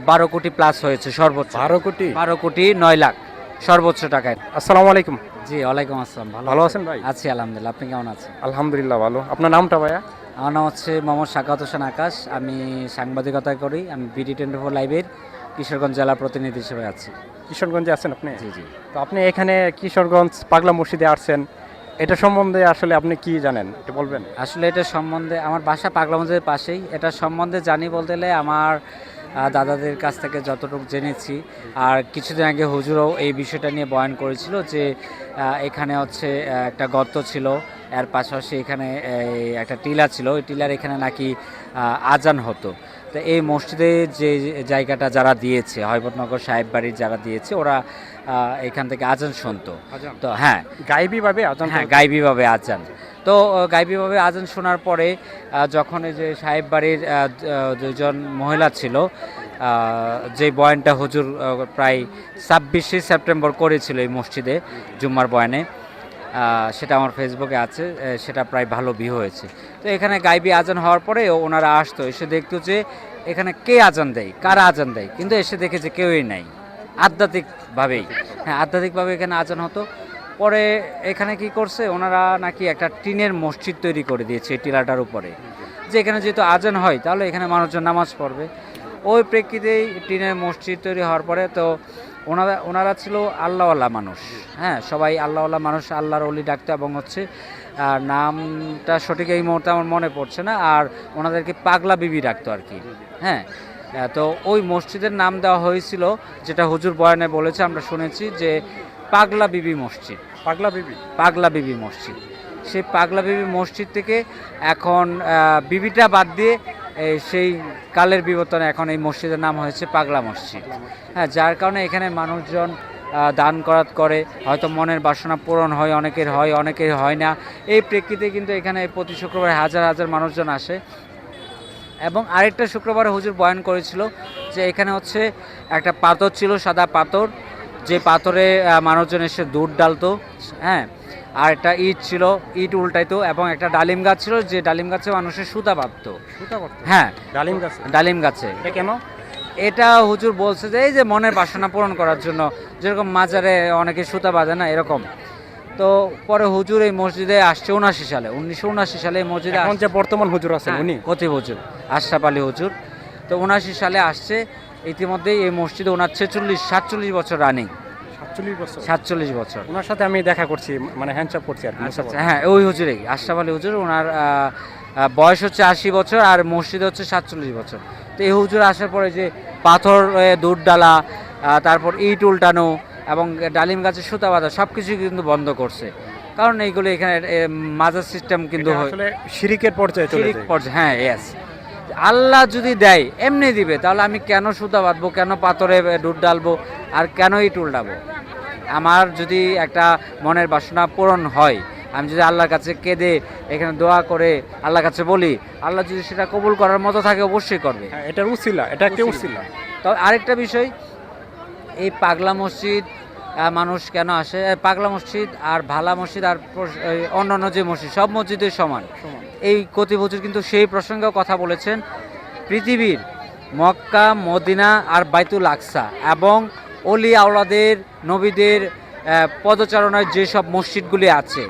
বারো কোটি প্লাস হয়েছে সর্বোচ্চ। বারো কোটি? বারো কোটি নয় লাখ সর্বোচ্চ টাকায়। আসসালামু আলাইকুম। জি ওয়ালাইকুম আসসালাম ভালো ভালো আছেন? ভাই? আছি আলহামদুলিল্লাহ। আপনি কেমন আছেন? আলহামদুলিল্লাহ ভালো। আপনার নামটা ভাইয়া? আমার নাম হচ্ছে মোহাম্মদ সাকাত হোসেন আকাশ। আমি সাংবাদিকতা করি আমি বিডি টোয়েন্টি ফোর লাইভের কিশোরগঞ্জ জেলা প্রতিনিধি হিসেবে আছি। কিশোরগঞ্জে আছেন আপনি? জি জি। তো আপনি এখানে কিশোরগঞ্জ পাগলা মসজিদে আসছেন। এটা সম্বন্ধে আসলে আপনি কি জানেন? একটু বলবেন। আসলে এটা সম্বন্ধে আমার বাসা পাগলামঞ্জের পাশেই। এটা সম্বন্ধে জানি বলতে গেলে আমার দাদাদের কাছ থেকে যতটুকু জেনেছি। আর কিছুদিন আগে হুজুরও এই বিষয়টা নিয়ে বয়ান করেছিল যে এখানে হচ্ছে একটা গর্ত ছিল। এর পাশাপাশি এখানে একটা টিলা ছিল। ওই টিলার এখানে নাকি আজান হতো। তো এই মসজিদে যে জায়গাটা যারা দিয়েছে হয়বতনগর সাহেব বাড়ির যারা দিয়েছে ওরা এখান থেকে আজান শুনতো। তো হ্যাঁ। গাইবিভাবে আজান হ্যাঁ গাইবিভাবে আজান। তো গাইবীভাবে আজান শোনার পরে যখন এই যে সাহেব বাড়ির দুজন মহিলা ছিল যে বয়ানটা হুজুর প্রায় ছাব্বিশে সেপ্টেম্বর করেছিল এই মসজিদে জুম্মার বয়ানে সেটা আমার ফেসবুকে আছে সেটা প্রায় ভালো ভিউ হয়েছে। তো এখানে গাইবি আজান হওয়ার পরে ওনারা আসতো, এসে দেখতো যে এখানে কে আজান দেয়, কারা আজান দেয়, কিন্তু এসে দেখে যে কেউই নাই। আধ্যাত্মিকভাবেই। হ্যাঁ আধ্যাত্মিকভাবে এখানে আজান হতো। পরে এখানে কি করছে, ওনারা নাকি একটা টিনের মসজিদ তৈরি করে দিয়েছে টিলাটার উপরে। যে এখানে যেহেতু আজান হয়, তাহলে এখানে মানুষজন নামাজ পড়বে। ওই প্রেক্ষিতেই টিনের মসজিদ তৈরি হওয়ার পরে তো ওনারা ওনারা ছিল আল্লাহওয়ালা মানুষ। হ্যাঁ সবাই আল্লাহওয়ালা মানুষ আল্লাহর অলি ডাকতো এবং হচ্ছে আর নামটা সঠিক এই মুহূর্তে আমার মনে পড়ছে না। আর ওনাদেরকে পাগলা বিবি ডাকতো আর কি। হ্যাঁ তো ওই মসজিদের নাম দেওয়া হয়েছিল যেটা হুজুর বয়ানে বলেছে আমরা শুনেছি যে পাগলা বিবি মসজিদ। পাগলা বিবি? পাগলা বিবি মসজিদ। সেই পাগলা বিবি মসজিদ থেকে এখন বিবিটা বাদ দিয়ে সেই কালের বিবর্তনে এখন এই মসজিদের নাম হয়েছে পাগলা মসজিদ। হ্যাঁ যার কারণে এখানে মানুষজন দান করাত করে। হয়তো মনের বাসনা পূরণ হয় অনেকের হয় অনেকের হয় না। এই প্রেক্ষিতে কিন্তু এখানে প্রতি শুক্রবার হাজার হাজার মানুষজন আসে। এবং আরেকটা শুক্রবার হুজুর বয়ান করেছিল যে এখানে হচ্ছে একটা পাথর ছিল সাদা পাথর। যে পাথরে মানুষজন এসে দুধ ডালতো। হ্যাঁ আর একটা ইট ছিল ইট উল্টাইতো এবং একটা ডালিম গাছ ছিল যে ডালিম গাছে মানুষের সুতা বাঁধতো। সুতা হ্যাঁ। ডালিম গাছ? ডালিম গাছে। এটা কেন? এটা হুজুর বলছে যে এই যে মনের বাসনা পূরণ করার জন্য যেরকম মাজারে অনেকে সুতা বাঁধে না এরকম। তো পরে হুজুর এই মসজিদে আসছে উনাশি সালে উনিশশো উনাশি সালে এই মসজিদে এখন যে বর্তমান হুজুর আছেন উনি? কতি হুজুর আশরাফ আলী হুজুর। তো উনাশি সালে আসছে ইতিমধ্যেই এই মসজিদে ওনার ছেচল্লিশ সাতচল্লিশ বছর রানিং সাতচল্লিশ বছর। সাতচল্লিশ বছর। ওনার সাথে আমি দেখা করছি মানে হ্যান্ডশপ করছি আর আচ্ছা আচ্ছা, হ্যাঁ ওই হুজুরেই আশরাফ আলী হুজুর ওনার বয়স হচ্ছে আশি বছর আর মসজিদ হচ্ছে সাতচল্লিশ বছর। তো এই হুজুর আসার পরে যে পাথর দুধ ডালা তারপর ইট উল্টানো এবং ডালিম গাছের সুতা বাঁধা সব কিছুই কিন্তু বন্ধ করছে। কারণ এইগুলো এখানে মাজার সিস্টেম কিন্তু শিরিকের পর্যায়ে শিরিক যায়। পর্যায়ে হ্যাঁ ইয়েস আল্লাহ যদি দেয় এমনি দিবে তাহলে আমি কেন সুতা বাঁধবো কেন পাথরে দুধ ডালবো আর কেন ইট উল্টাবো? আমার যদি একটা মনের বাসনা পূরণ হয় আমি যদি আল্লাহর কাছে কেঁদে এখানে দোয়া করে আল্লাহর কাছে বলি আল্লাহ যদি সেটা কবুল করার মতো থাকে অবশ্যই করবে হ্যাঁ এটার উসিলা এটা একটা উসিলা। উসিলা তবে আরেকটা বিষয় এই পাগলা মসজিদ মানুষ কেন আসে পাগলা মসজিদ আর ভালা মসজিদ আর অন্যান্য যে মসজিদ সব মসজিদের সমান। এই কতি বছর কিন্তু সেই প্রসঙ্গেও কথা বলেছেন পৃথিবীর মক্কা মদিনা আর বাইতুল আকসা এবং অলি আওলাদের নবীদের পদচারণায় যেসব মসজিদগুলি আছে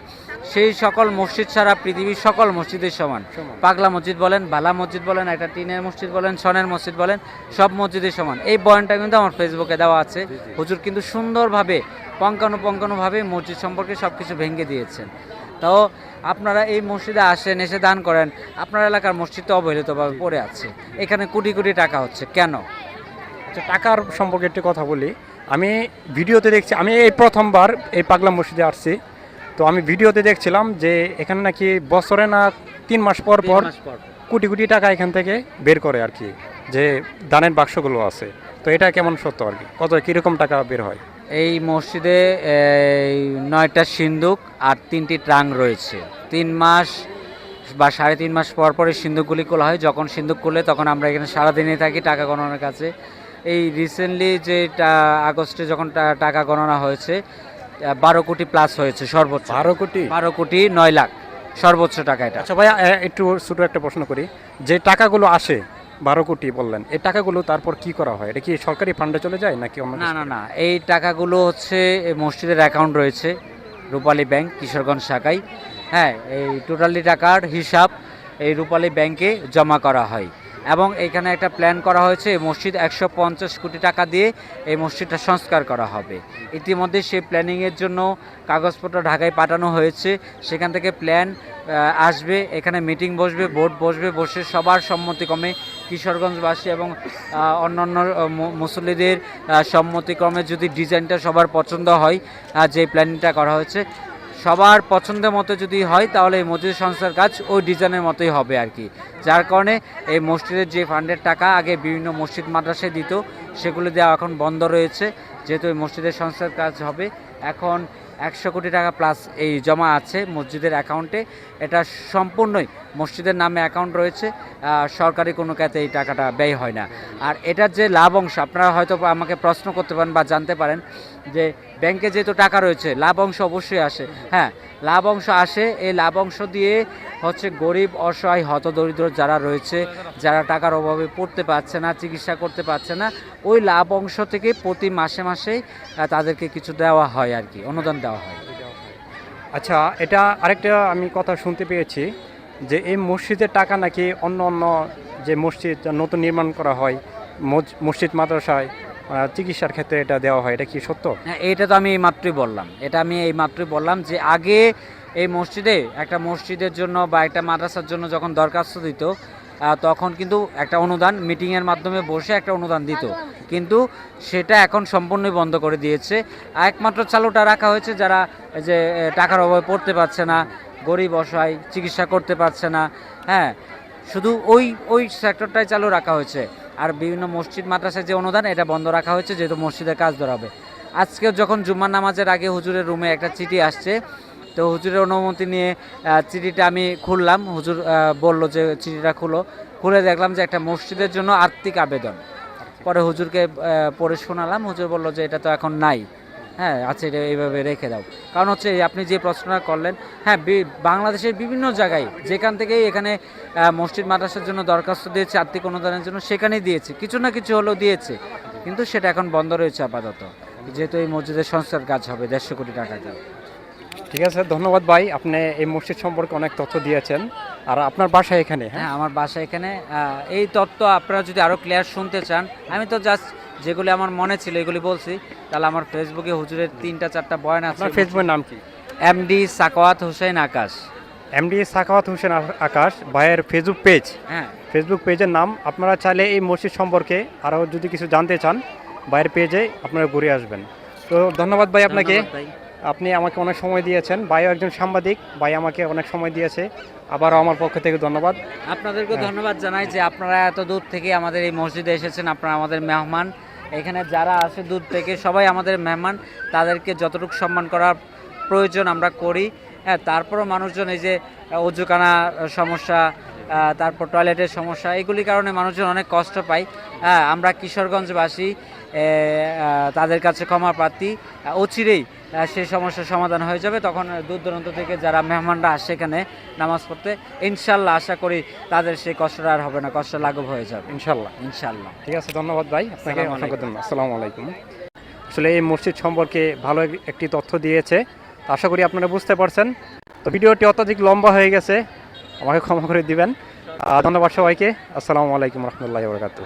সেই সকল মসজিদ ছাড়া পৃথিবীর সকল মসজিদের সমান। সমান। পাগলা মসজিদ বলেন বালা মসজিদ বলেন একটা টিনের মসজিদ বলেন সনের মসজিদ বলেন সব মসজিদের সমান। এই বয়ানটা কিন্তু আমার ফেসবুকে দেওয়া আছে। হুজুর কিন্তু সুন্দরভাবে পঙ্কানুপঙ্কানুভাবে মসজিদ সম্পর্কে সব কিছু ভেঙে দিয়েছেন। তাও আপনারা এই মসজিদে আসেন এসে দান করেন আপনার এলাকার মসজিদ তো অবহেলিতভাবে পড়ে আছে। এখানে কোটি কোটি টাকা হচ্ছে। কেন? আচ্ছা টাকার সম্পর্কে একটি কথা বলি। আমি ভিডিওতে দেখছি আমি এই প্রথমবার এই পাগলা মসজিদে আসছি। তো আমি ভিডিওতে দেখছিলাম যে এখানে নাকি বছরে না তিন মাস পর পর কোটি কোটি টাকা এখান থেকে বের করে আর কি যে দানের বাক্সগুলো আছে। তো এটা কেমন সত্য আর কি? কত কীরকম টাকা বের হয়? এই মসজিদে নয়টা সিন্দুক আর তিনটি ট্রাং রয়েছে। তিন মাস বা সাড়ে তিন মাস পর পরে সিন্দুকগুলি খোলা হয়। যখন সিন্দুক খুলে তখন আমরা এখানে সারাদিনই থাকি টাকা গণনার কাছে। এই রিসেন্টলি যে আগস্টে যখন টাকা গণনা হয়েছে বারো কোটি প্লাস হয়েছে সর্বোচ্চ। বারো কোটি? বারো কোটি নয় লাখ। সর্বোচ্চ টাকা এটা। আচ্ছা ভাইয়া এ- একটু ছোটো একটা প্রশ্ন করি। যে টাকাগুলো আসে বারো কোটি বললেন এই টাকাগুলো তারপর কি করা হয়? এটা কি সরকারি ফান্ডে চলে যায় নাকি না? না না। এই টাকাগুলো হচ্ছে মসজিদের অ্যাকাউন্ট রয়েছে রূপালী ব্যাংক কিশোরগঞ্জ শাখায়। হ্যাঁ এই টোটালি টাকার হিসাব এই রূপালী ব্যাংকে জমা করা হয়। এবং এখানে একটা প্ল্যান করা হয়েছে, এই মসজিদ একশো পঞ্চাশ কোটি টাকা দিয়ে এই মসজিদটা সংস্কার করা হবে। ইতিমধ্যে সেই প্ল্যানিংয়ের জন্য কাগজপত্র ঢাকায় পাঠানো হয়েছে। সেখান থেকে প্ল্যান আসবে, এখানে মিটিং বসবে বোর্ড বসবে, বসে সবার সম্মতিক্রমে কিশোরগঞ্জবাসী এবং অন্যান্য মুসল্লিদের সম্মতিক্রমে যদি ডিজাইনটা সবার পছন্দ হয় যে প্ল্যানিংটা করা হয়েছে সবার পছন্দের মতো যদি হয়, তাহলে এই মসজিদ সংস্থার কাজ ওই ডিজাইনের মতোই হবে আর কি। যার কারণে এই মসজিদের যে ফান্ডের টাকা আগে বিভিন্ন মসজিদ মাদ্রাসায় দিত, সেগুলো দেওয়া এখন বন্ধ রয়েছে। যেহেতু এই মসজিদের সংস্থার কাজ হবে, এখন একশো কোটি টাকা প্লাস এই জমা আছে মসজিদের অ্যাকাউন্টে এটা সম্পূর্ণই মসজিদের নামে অ্যাকাউন্ট রয়েছে সরকারি কোনো ক্যাতে এই টাকাটা ব্যয় হয় না। আর এটার যে লাভ অংশ, আপনারা হয়তো আমাকে প্রশ্ন করতে পারেন বা জানতে পারেন যে ব্যাংকে যেহেতু টাকা রয়েছে, লাভ অংশ অবশ্যই আসে। হ্যাঁ লাভ অংশ আসে। এই লাভ অংশ দিয়ে হচ্ছে গরিব, অসহায়, হতদরিদ্র যারা রয়েছে, যারা টাকার অভাবে পড়তে পারছে না, চিকিৎসা করতে পারছে না, ওই লাভ অংশ থেকে প্রতি মাসে মাসে তাদেরকে কিছু দেওয়া হয় আর কি, অনুদান দেওয়া হয়। আচ্ছা এটা আরেকটা আমি কথা শুনতে পেয়েছি যে এই মসজিদের টাকা নাকি অন্য অন্য যে মসজিদ নতুন নির্মাণ করা হয় মসজিদ, মাদ্রাসায় চিকিৎসার ক্ষেত্রে এটা দেওয়া হয়, এটা কি সত্য? হ্যাঁ এইটা তো আমি এই মাত্রই বললাম। এটা আমি এই মাত্রই বললাম যে আগে এই মসজিদে, একটা মসজিদের জন্য বা একটা মাদ্রাসার জন্য যখন দরখাস্ত দিত তখন কিন্তু একটা অনুদান মিটিংয়ের মাধ্যমে বসে একটা অনুদান দিত। কিন্তু সেটা এখন সম্পূর্ণই বন্ধ করে দিয়েছে। একমাত্র চালুটা রাখা হয়েছে যারা যে টাকার অভাবে পড়তে পারছে না, গরিব, অসহায়, চিকিৎসা করতে পারছে না। হ্যাঁ শুধু ওই ওই সেক্টরটাই চালু রাখা হয়েছে। আর বিভিন্ন মসজিদ, মাদ্রাসার যে অনুদান, এটা বন্ধ রাখা হয়েছে, যেহেতু মসজিদের কাজ ধরাবে। আজকে যখন জুম্মার নামাজের আগে হুজুরের রুমে একটা চিঠি আসছে, তো হুজুরের অনুমতি নিয়ে চিঠিটা আমি খুললাম। হুজুর বলল যে চিঠিটা খুলো। খুলে দেখলাম যে একটা মসজিদের জন্য আর্থিক আবেদন। পরে হুজুরকে পড়ে শোনালাম। হুজুর বলল যে এটা তো এখন নাই। হ্যাঁ আচ্ছা এটা এইভাবে রেখে দাও। কারণ হচ্ছে আপনি যে প্রশ্নটা করলেন হ্যাঁ বাংলাদেশের বিভিন্ন জায়গায় যেখান থেকেই এখানে মসজিদ মাদ্রাসার জন্য দরখাস্ত দিয়েছে আর্থিক অনুদানের জন্য সেখানেই দিয়েছে। কিছু না কিছু হলেও দিয়েছে। কিন্তু সেটা এখন বন্ধ রয়েছে আপাতত। যেহেতু এই মসজিদের সংস্কার কাজ হবে দেড়শো কোটি টাকা দিয়ে। ঠিক আছে ধন্যবাদ ভাই। আপনি এই মসজিদ সম্পর্কে অনেক তথ্য দিয়েছেন। আর আপনার বাসা এখানে হ্যাঁ? হ্যাঁ আমার বাসা এখানে। এই তথ্য আপনারা যদি আরও ক্লিয়ার শুনতে চান আমি তো জাস্ট যেগুলি আমার মনে ছিল এগুলি বলছি। তাহলে আমার ফেসবুকে হুজুরের তিনটা চারটা বয়ান আছে। আপনার ফেসবুকের নাম কি? এমডি সাকওয়াত হোসেন আকাশ। এমডি সাখাওয়াত হোসেন আকাশ ভাইয়ের ফেসবুক পেজ হ্যাঁ। ফেসবুক পেজের নাম আপনারা চাইলে এই মসজিদ সম্পর্কে আরও যদি কিছু জানতে চান ভাইয়ের পেজে আপনারা ঘুরে আসবেন। তো ধন্যবাদ ভাই আপনাকে। আপনি আমাকে অনেক সময় দিয়েছেন। ভাইও একজন সাংবাদিক ভাই আমাকে অনেক সময় দিয়েছে। আবারও আমার পক্ষ থেকে ধন্যবাদ। আপনাদেরকে হ্যাঁ। ধন্যবাদ জানাই যে আপনারা এত দূর থেকে আমাদের এই মসজিদে এসেছেন আপনারা আমাদের মেহমান। এখানে যারা আসে দূর থেকে, সবাই আমাদের মেহমান, তাদেরকে যতটুকু সম্মান করার প্রয়োজন আমরা করি। হ্যাঁ তারপরও মানুষজন এই যে অজুকানা সমস্যা তারপর টয়লেটের সমস্যা এগুলির কারণে মানুষজন অনেক কষ্ট পায়। হ্যাঁ আমরা কিশোরগঞ্জবাসী তাদের কাছে ক্ষমা প্রার্থী। অচিরেই সেই সমস্যার সমাধান হয়ে যাবে। তখন দূর দূরান্ত থেকে যারা মেহমানরা আসে এখানে নামাজ পড়তে ইনশাল্লাহ আশা করি তাদের সেই কষ্টটা আর হবে না কষ্ট লাঘব হয়ে যাবে। ইনশাল্লাহ। ইনশাল্লাহ। ঠিক আছে ধন্যবাদ ভাই। আপনাকে অসংখ্য। ধন্যবাদ। আসসালামু আলাইকুম। আসলে এই মসজিদ সম্পর্কে ভালো একটি তথ্য দিয়েছে। আশা করি আপনারা বুঝতে পারছেন। তো ভিডিওটি অত্যাধিক লম্বা হয়ে গেছে। আমাকে ক্ষমা করে দিবেন। ধন্যবাদ সবাইকে। আসসালামু আলাইকুম রহমতুল্লাহ বরকাতু